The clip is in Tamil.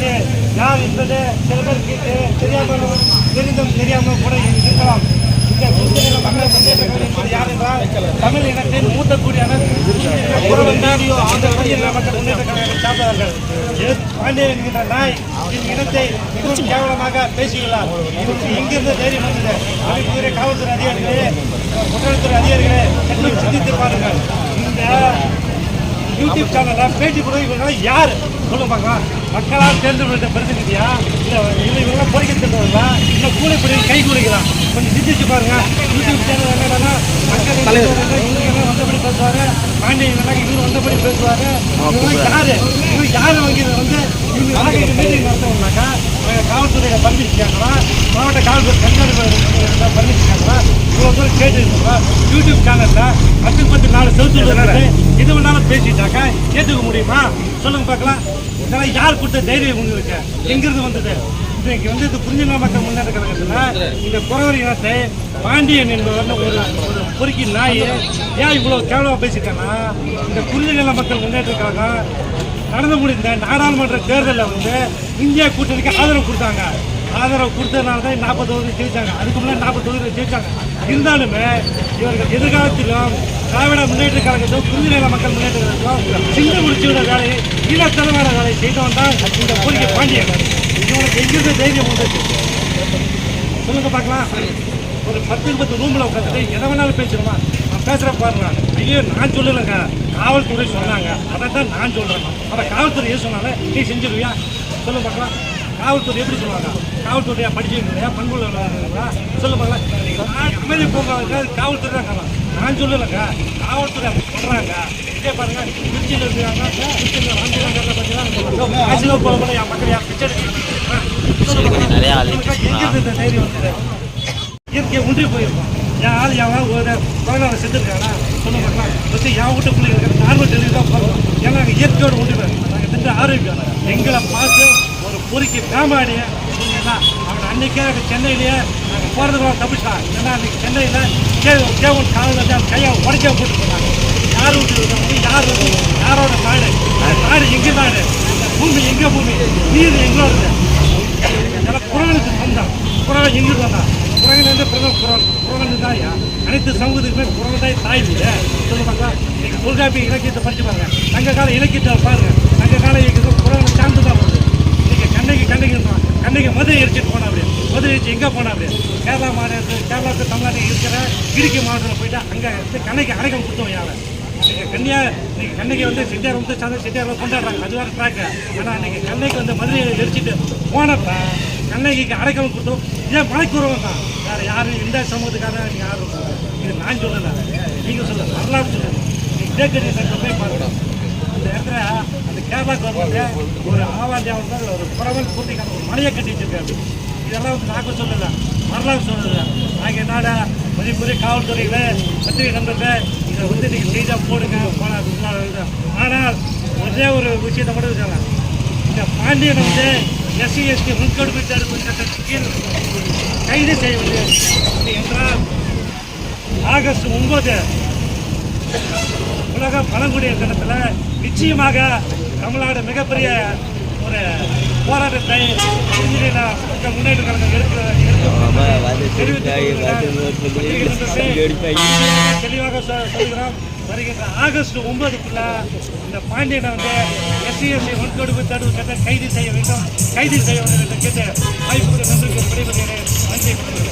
இருக்கிறது யார் என்பது சில பேருக்கு தெரியாமல் தெரிந்தும் தெரியாமல் கூட இருக்கலாம். இந்த புத்தக மக்கள் முன்னேற்ற என்பது யார் என்றால் தமிழ் இனத்தின் மூத்த குடியான குறவந்தாடியோ அந்த குடியின மக்கள் முன்னேற்ற கழகம் சார்ந்தவர்கள் எஸ். என்கின்ற நாய் இந்த இனத்தை மிகவும் கேவலமாக பேசியுள்ளார். இவருக்கு இங்கிருந்து தைரியம் வந்தது. அதுக்குரிய காவல்துறை அதிகாரிகளே குற்றத்துறை அதிகாரிகளே சற்று சிந்தித்து பாருங்கள். இந்த யூடியூப் சேனலில் பேட்டி கொடுக்க யார்? சொல்லுங்க பார்க்கலாம். மக்களால் தேர்ந்தெடுத்த பிரதிநிதியா? இல்ல இல்ல இவங்க பொறிக்க தெரிஞ்சவங்களா இல்ல கூலிப்படி கை கூலிக்கலாம் கொஞ்சம் சிந்திச்சு பாருங்க. யூடியூப் சேனல் என்னன்னா மக்கள் இவங்க எல்லாம் வந்தபடி பேசுவாரு. பாண்டியன் இவரு வந்தபடி பேசுவாரு. இவங்க யாரு? இவங்க யாரு வாங்கி வந்து இவங்க நாளைக்கு மீட்டிங் நடத்தணும்னாக்கா காவல்துறையில பர்மிஷன் கேட்கலாம் மாவட்ட காவல்துறை கண்காணிப்பு பர்மிஷன் கேட்கலாம் இவ்வளோ தூரம் கேட்டு யூடியூப் சேனல்ல பத்து பத்து நாலு செலுத்து இது வேணாலும் பேசிட்டாக்கா ஏற்றுக்க முடியுமா? சொல்லுங்க பார்க்கலாம். இதெல்லாம் யார் கொடுத்த தைரியம் உங்களுக்கு? எங்கிருந்து வந்தது? இன்றைக்கு வந்து இது புரிஞ்சுங்க மக்கள் முன்னேற்ற கழகத்தில்? இந்த குறவர் இனத்தை பாண்டியன் என்பவர் ஒரு ஒரு பொறுக்கி நாய். ஏன் இவ்வளோ கேவலமாக பேசிட்டேன்னா இந்த புரிஞ்சுநில மக்கள் முன்னேற்ற கழகம் நடந்து முடிந்த நாடாளுமன்ற தேர்தலில் வந்து இந்தியா கூட்டணிக்கு ஆதரவு கொடுத்தாங்க. ஆதரவு கொடுத்ததுனால தான் நாற்பது தொகுதி ஜெயித்தாங்க அதுக்கு முன்னாடி நாற்பது தொகுதியில் ஜெயித்தாங்க இருந்தாலுமே இவர்கள் எதிர்காலத்திலும் திராவிட முன்னேற்ற கழகத்தோ குறுநில மக்கள் முன்னேற்ற கழகத்தோ சிந்து முடிச்சுவிட வேலை தலைவர வேலையை செய்தவன் தான் இந்த கோரிக்கை பாண்டிய இவனுக்கு எங்கிருந்து தைரியம் வந்துச்சு சொல்லுங்க பார்க்கலாம். ஒரு பத்து பத்து ரூமில் உட்காந்துட்டு எதை வேணாலும் பேசணுமா நான் பேசுகிற பாருங்க. ஐயோ நான் சொல்லலைங்க. காவல்துறை சொன்னாங்க. அதை தான் நான் சொல்கிறேன் அதை காவல்துறை எது சொன்னாலே நீ செஞ்சிருவியா? சொல்லுங்க பார்க்கலாம். காவல்துறை எப்படி சொல்லுவாங்க? காவல்துறையா படிச்சுங்களா பண்புள்ள சொல்லு பார்க்கலாம். அமைதி போங்க காவல்துறை தான் காரணம். நான் சொல்லலைங்க காவல்துறை சொல்கிறாங்க இதே பாருங்க திருச்சியில் இருக்காங்க திருச்சியில் ராமச்சந்திரன் பார்த்தீங்கன்னா என் மக்கள் யார் பிச்சை எங்கிருந்து தைரியம் வந்தது இயற்கையை ஒன்றி போயிருக்கோம். என் ஆள் என் ஒரு கொரோனாவை செத்துருக்கானா? சொல்ல மாட்டேன் ஃபஸ்ட்டு என் வீட்டு பிள்ளைங்க நார்மல் டெலிவரி தான் பிறந்தோம் ஏன்னா நாங்கள் இயற்கையோடு ஒன்றி நாங்கள் திட்ட ஆரோக்கியம் எங்களை பார்த்து ஒரு பொறுக்கி காமாடி சொன்னீங்கன்னா அன்றைக்கே எனக்கு சென்னையிலேயே நாங்கள் போகிறதுக்குள்ள தப்பிச்சான் ஏன்னா அன்றைக்கி சென்னையில் கே கேவன் காலில் வந்து அவன் கையை உடச்சே போட்டு போனாங்க. யார் வீட்டு இருக்காங்க யார் வந்து யாரோட நாடு? நாடு எங்கே நாடு? பூமி எங்கே பூமி? நீர் எங்களோடது இதெல்லாம் குரலுக்கு சொந்தம். குரல் எங்கிட்டு வந்தா குரான்லேருந்து பிரதமர் குரல் குரான் தான் அனைத்து சமூகத்துக்குமே குரல் தான் தாய் வீடு சொல்லுவாங்க தொல்காப்பி இலக்கியத்தை படிச்சு பாருங்க. சங்க கால இலக்கியத்தை பாருங்க. சங்க கால இயக்கத்தை குரான் சார்ந்து தான் வருது நீங்கள் கண்ணைக்கு கண்ணைக்கு மதுரை எரிச்சிட்டு போனா அப்படியே மதுரை எரிச்சு எங்கே போனா அப்படியே கேரளா மாநிலத்தில் கேரளாவுக்கு தமிழ்நாட்டில் இருக்கிற இடுக்கி மாவட்டத்தில் போயிட்டு அங்கே வந்து கண்ணைக்கு அடைக்கம் கொடுத்தோம் யாரை நீங்கள் கன்னியா இன்னைக்கு கண்ணைக்கு வந்து செட்டியார் வந்து சாந்த செட்டியாரில் கொண்டாடுறாங்க. அது வேறு ட்ராக்கு ஆனால் இன்னைக்கு கண்ணைக்கு வந்து மதுரையை எரிச்சிட்டு போனப்ப கண்ணைக்கு அடைக்கலம் கொடுத்தோம் இதே மலைக்குறவன் தான். வேறு யாரும் எந்த சமூகத்துக்காக யாரும் இது நான் சொல்லலை. நீங்கள் சொல்ல வரலாறு சொல்லுங்க நீங்கள் கேட்குறீங்க போய் பார்க்கணும் அந்த இடத்துல அந்த கேரளா கவர்மெண்ட் ஒரு ஆவாண்டியாவில் ஒரு புறவல் பூர்த்திக்கான ஒரு மலையை கட்டி வச்சிருக்காரு. இதெல்லாம் வந்து நாக்கு சொல்லல வரலாறு சொல்லல. நாங்கள் என்னடா மதிப்புரிய காவல்துறையில் பத்திரிகை நண்பர்கள் இதை வந்து நீங்கள் செய்தால் போடுங்க போனால் ஆனால் ஒரே ஒரு விஷயத்தை மட்டும் சொல்லலாம் இந்த பாண்டியன் வந்து எஸ்சி எஸ்டி முன்கொடுமை தடுப்பு சட்டத்தின் கீழ் கைது செய்யவில்லை. என்றால் ஆகஸ்ட் ஒன்பது உலக பழங்குடிய தினத்தில் நிச்சயமாக தமிழ்நாடு மிகப்பெரிய ஒரு போராட்டத்தை முன்னேற்ற கழகம் எடுக்க தெளிவாக சொல்கிறோம் வருகின்ற ஆகஸ்ட் ஒன்பதுக்குள்ள இந்த பாண்டியனை வந்து எஸ்சிஎஸ்சி முன்கொடுப்பு தடுப்பு சட்டம் கைது செய்ய வேண்டும். கைது செய்ய வேண்டும் என்று கேட்டு வாய்ப்பு நன்றி விடைபெறுகிறேன். நன்றி.